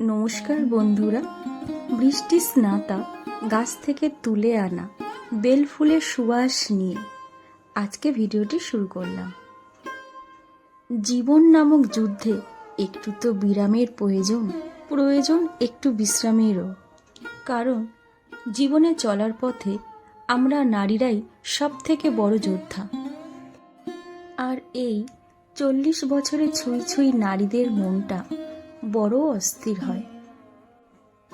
নমস্কার বন্ধুরা, বৃষ্টি স্নাতা গাছ থেকে তুলে আনা বেল ফুলের সুবাস নিয়ে আজকে ভিডিওটি শুরু করলাম। জীবন নামক যুদ্ধে একটু তো বিরামের প্রয়োজন প্রয়োজন একটু বিশ্রামেরও। কারণ জীবনে চলার পথে আমরা নারীরাই সব থেকে বড় যোদ্ধা। আর এই চল্লিশ বছরে ছুঁই ছুঁই নারীদের মনটা বড় অস্থির হয়।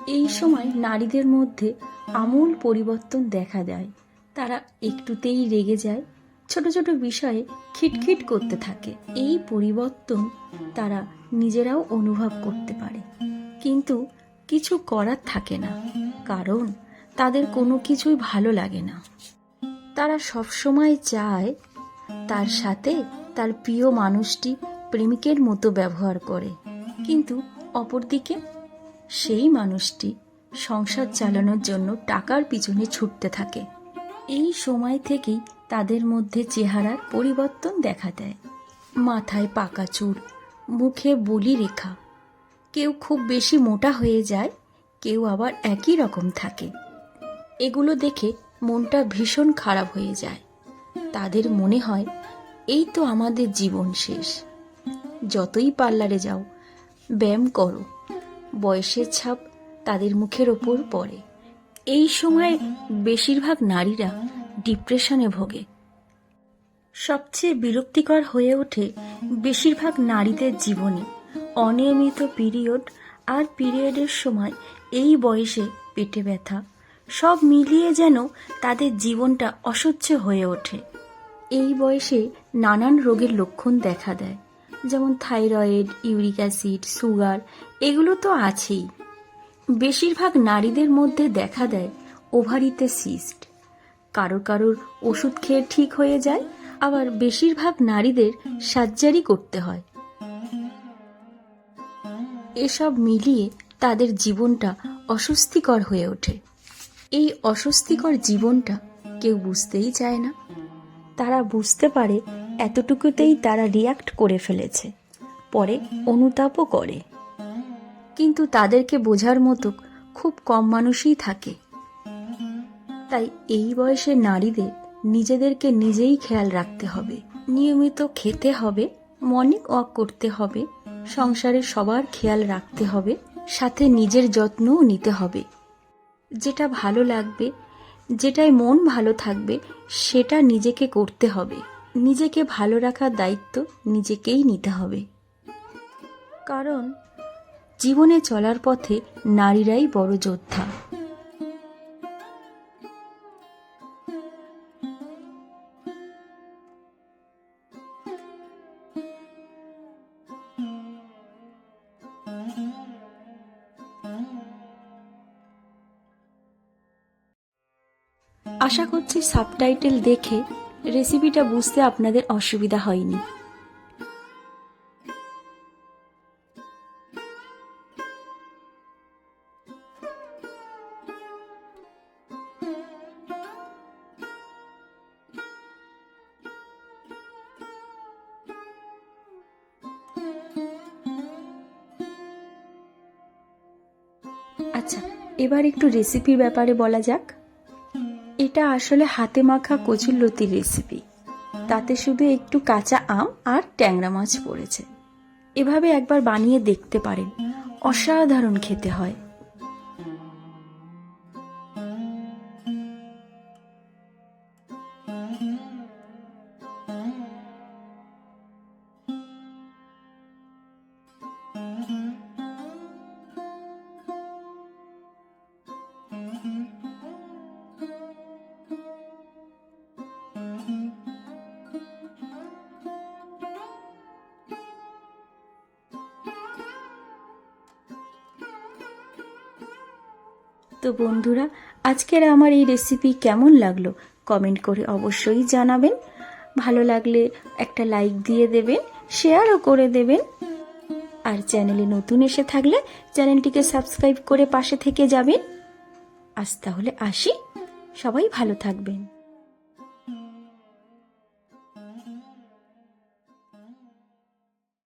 এই সময় নারীদের মধ্যে আমূল পরিবর্তন দেখা দেয়। তারা একটুতেই রেগে যায়, ছোট ছোট বিষয়ে খিটখিট করতে থাকে। এই পরিবর্তন তারা নিজেরাও অনুভব করতে পারে। কিন্তু কিছু করার থাকে না, কারণ তাদের কোনো কিছুই ভালো লাগে না। তারা সবসময় চায় তার সাথে তার প্রিয় মানুষটি প্রেমিকের মতো ব্যবহার করে। কিন্তু অপরদিকে সেই মানুষটি সংসার চালানোর জন্য টাকার পিছনে ছুটতে থাকে। এই সময় থেকেই তাদের মধ্যে চেহারার পরিবর্তন দেখা দেয়। মাথায় পাকা চুল, মুখে বুলি রেখা। কেউ খুব বেশি মোটা হয়ে যায়, কেউ আবার একই রকম থাকে। এগুলো দেখে মনটা ভীষণ খারাপ হয়ে যায়। তাদের মনে হয়, এই তো আমাদের জীবন শেষ। যতই পার্লারে যাও ব্যায়াম করো। বয়সের ছাপ তাদের মুখের ওপর পড়ে। এই সময় বেশিরভাগ নারীরা ডিপ্রেশনে ভোগে। সবচেয়ে বিরক্তিকর হয়ে ওঠে বেশিরভাগ নারীদের জীবনে। অনিয়মিত পিরিয়ড আর পিরিয়ডের সময় এই বয়সে পেটে ব্যথা, সব মিলিয়ে যেন তাদের জীবনটা অসহ্য হয়ে ওঠে। এই বয়সে নানান রোগের লক্ষণ দেখা দেয়। যেমন থাইরয়েড, ইউরিক অ্যাসিড, সুগার, এগুলো তো আছেই। বেশিরভাগ নারীদের মধ্যে দেখা দেয় ওভারিতে সিস্ট। কারও কারোর ওষুধ খেয়ে ঠিক হয়ে যায়, আবার বেশিরভাগ নারীদের সার্জারি করতে হয়। এসব মিলিয়ে তাদের জীবনটা অস্বস্তিকর হয়ে ওঠে। এই অস্বস্তিকর জীবনটা কেউ বুঝতেই চায় না। তারা বুঝতে পারে এতটুকুতেই তারা রিয়াক্ট করে ফেলেছে। পরে অনুতাপও করে। কিন্তু তাদেরকে বোঝার মতো খুব কম মানুষই থাকে। তাই এই বয়সের নারীদের নিজেদেরকে নিজেই খেয়াল রাখতে হবে। নিয়মিত খেতে হবে মর্নিং ওয়াক করতে হবে, সংসারে সবার খেয়াল রাখতে হবে, সাথে নিজের যত্নও নিতে হবে। যেটা ভালো লাগবে, যেটায় মন ভালো থাকবে, সেটা নিজেকে করতে হবে। নিজেকে ভালো রাখার দায়িত্ব নিজেকেই নিতে হবে। কারণ, জীবনে চলার পথে নারীরাই বড় যোদ্ধা। আশা করছি সাবটাইটেল দেখে রেসিপিটা বুঝতে আপনাদের অসুবিধা হয়নি। আচ্ছা এবার একটু রেসিপির ব্যাপারে বলা যাক। এটা আসলে হাতে মাখা কচুর লতির রেসিপি তাতে শুধু একটু কাঁচা আম আর ট্যাংরা মাছ পড়েছে। এভাবে একবার বানিয়ে দেখতে পারেন। অসাধারণ খেতে হয়। তো বন্ধুরা, আজকের আমার এই রেসিপি কেমন লাগল কমেন্ট করে অবশ্যই জানাবেন। ভালো লাগলে একটা লাইক দিয়ে দেবেন শেয়ারও করে দেবেন। আর চ্যানেলে নতুন এসে থাকলে চ্যানেলটিকে সাবস্ক্রাইব করে পাশে থেকে যাবেন। আজ তাহলে আসি। সবাই ভালো থাকবেন।